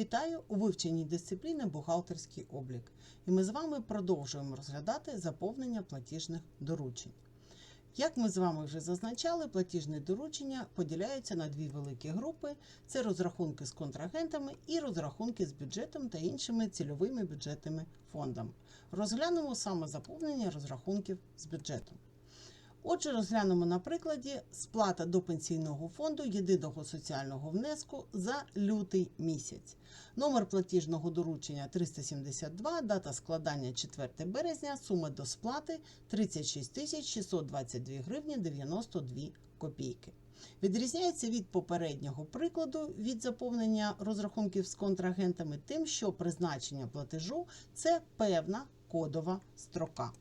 Вітаю у вивченні дисципліни бухгалтерський облік. І ми з вами продовжуємо розглядати заповнення платіжних доручень. Як ми з вами вже зазначали, платіжні доручення поділяються на дві великі групи: це розрахунки з контрагентами і розрахунки з бюджетом та іншими цільовими бюджетними фондами. Розглянемо саме заповнення розрахунків з бюджетом. Отже, розглянемо на прикладі сплата до пенсійного фонду єдиного соціального внеску за лютий місяць. Номер платіжного доручення 372, дата складання 4 березня, сума до сплати 36 тисяч 622 гривні 92 копійки. Відрізняється від попереднього прикладу від заповнення розрахунків з контрагентами тим, що призначення платежу це певна кодова строка.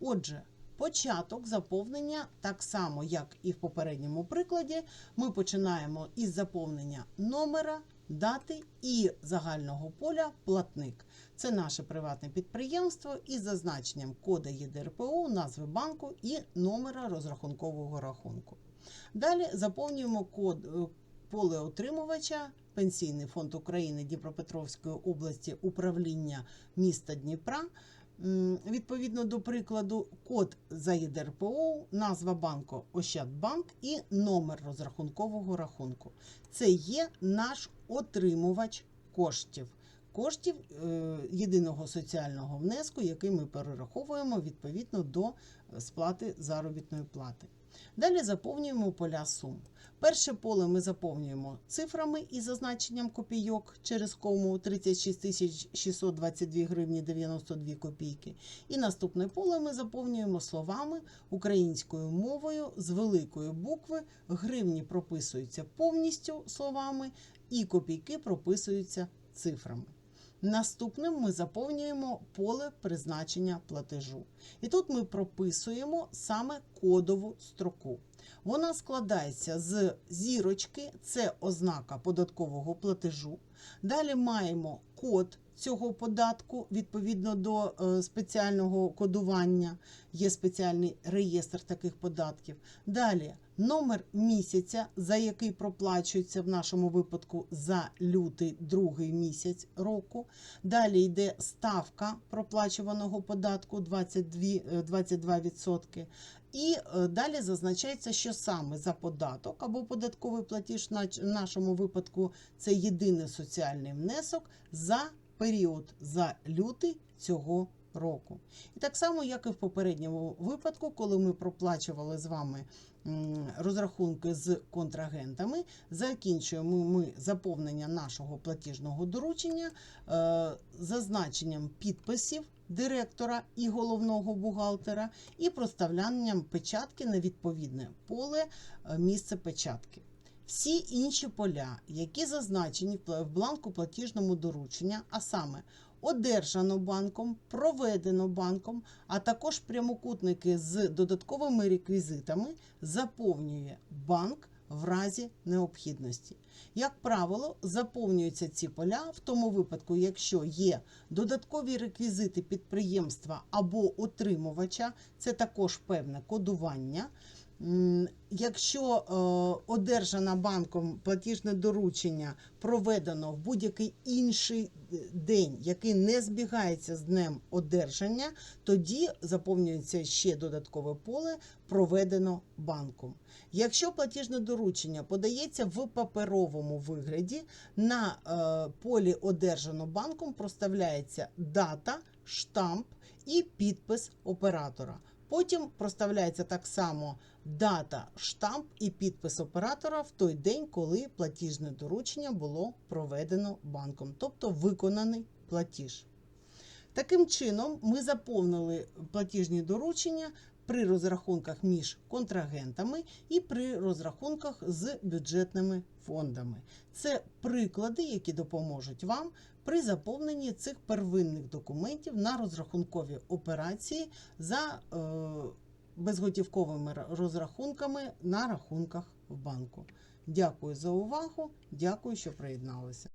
Отже, Початок заповнення, так само як і в попередньому прикладі, ми починаємо із заповнення номера, дати і загального поля платник. Це наше приватне підприємство із зазначенням кода ЄДРПО, назви банку і номера розрахункового рахунку. Далі заповнюємо код е, поле отримувача. Пенсійний фонд України Дніпропетровської області управління міста Дніпра. Відповідно до прикладу, код за ЄДРПО, назва банку Ощадбанк і номер розрахункового рахунку. Це є наш отримувач коштів. Коштів е, єдиного соціального внеску, який ми перераховуємо відповідно до сплати заробітної плати. Далі заповнюємо поля сум. Перше поле ми заповнюємо цифрами із зазначенням копійок через кому 36 тисяч 622 гривні 92 копійки. І наступне поле ми заповнюємо словами українською мовою з великої букви. Гривні прописуються повністю словами, і копійки прописуються цифрами. Наступним ми заповнюємо поле призначення платежу. І тут ми прописуємо саме кодову строку. Вона складається з зірочки, це ознака податкового платежу. Далі маємо код цього податку відповідно до е, спеціального кодування. Є спеціальний реєстр таких податків. Далі номер місяця, за який проплачується в нашому випадку за лютий другий місяць року. Далі йде ставка проплачуваного податку 22%. е, 22%. І е, далі зазначається, що саме за податок або податковий платіж в нашому випадку це єдиний соціальний внесок за період за лютий цього року. І так само, як і в попередньому випадку, коли ми проплачували з вами розрахунки з контрагентами, закінчуємо ми заповнення нашого платіжного доручення е, зазначенням підписів директора і головного бухгалтера, і проставлянням печатки на відповідне поле е, місце печатки. Всі інші поля, які зазначені в бланку платіжному доручення, а саме одержано банком, проведено банком, а також прямокутники з додатковими реквізитами, заповнює банк в разі необхідності. Як правило, заповнюються ці поля в тому випадку, якщо є додаткові реквізити підприємства або отримувача, це також певне кодування. Якщо е, одержано банком платіжне доручення проведено в будь-який інший е, день, який не збігається з днем одержання, тоді заповнюється ще додаткове поле проведено банком. Якщо платіжне доручення подається в паперовому вигляді, на е, полі одержано банком проставляється дата, штамп і підпис оператора. Потім проставляється так само дата, штамп і підпис оператора в той день, коли платіжне доручення було проведено банком, тобто виконаний платіж. Таким чином, ми заповнили платіжні доручення при розрахунках між контрагентами і при розрахунках з бюджетними фондами. Це приклади, які допоможуть вам при заповненні цих первинних документів на розрахункові операції за е, безготівковими розрахунками на рахунках в банку. Дякую за увагу. Дякую, що приєдналися.